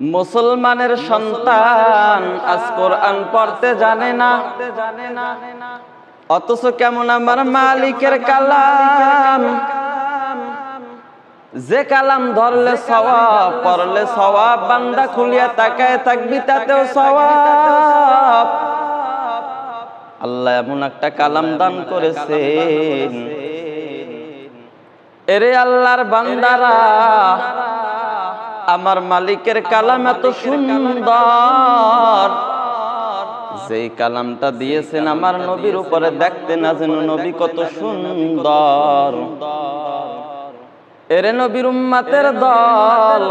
মুসলমানের সন্তান আজ কোরআন পড়তে জানে না। অথচ কেমন আমার মালিকের কালাম। যে কালাম ধরলে সওয়াব, পড়লে সওয়াব, বান্দা খুলিয়া তাকায় থাকবি তাতেও সওয়াব। আল্লাহ এমন একটা কালাম দান করেছেন। এরে আল্লাহর বান্দারা আমার মালিকের কালাম এত সুন্দর। যেই কালামটা দিয়েছেন আমার নবীর উপরে দেখতে না যেন নবী কত সুন্দর। এরে নবীর উম্মাতের দল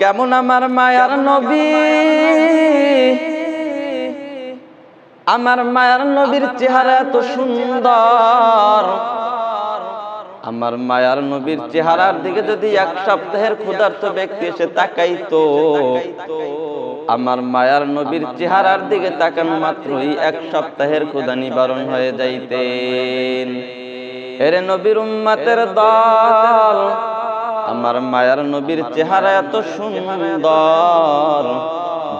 কেমন আমার মায়ার নবী? আমার মায়ার নবীর চেহারা এত সুন্দর। আমার মায়ার নবীর চেহারার দিকে যদি এক সপ্তাহের ক্ষুধার্ত ব্যক্তি এসে তাকাইতো, আমার মায়ার নবীর চেহারার দিকে তাকানো মাত্রই এক সপ্তাহের ক্ষুধা নিবারণ হয়ে যাইতেন। এরে নবীর উম্মাতের দল, আমার মায়ার নবীর চেহারা এত সুন্দর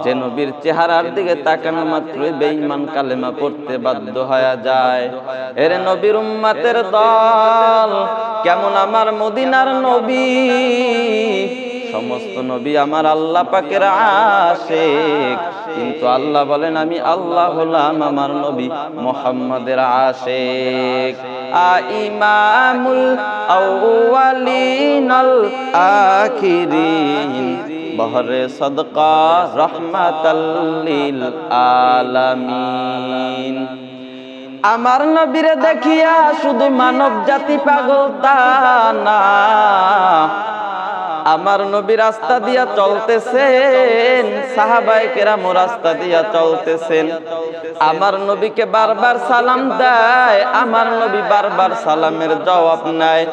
যে নবীর চেহারার দিকে তাকানো মাত্রই বেঈমান কালেমা পড়তে বাধ্য হয়ে যায়। এরে নবীর উম্মাতের দল কেমন আমার মদিনার নবী? সমস্ত নবী আমার আল্লাহ পাকের আশেক। কিন্তু আল্লাহ বলেন, আমি আল্লাহ হলাম আমার নবী মোহাম্মদের আশেক। আ ইমামুল আউয়ালিনাল আখিরিন। বহরে সদকা রহমাতাল্লিল আলামিন। আমার নবীরে দেখিয়া শুধু মানব জাতি পাগল তা না। আমার নবী রাস্তা দিয়া চলতেছেন, সাহাবায়ে কেরাম রাস্তা দিয়া চলতেছেন। আমার নবীকে বারবার সালাম দেয়, আমার নবী বারবার সালামের জবাব নেয়।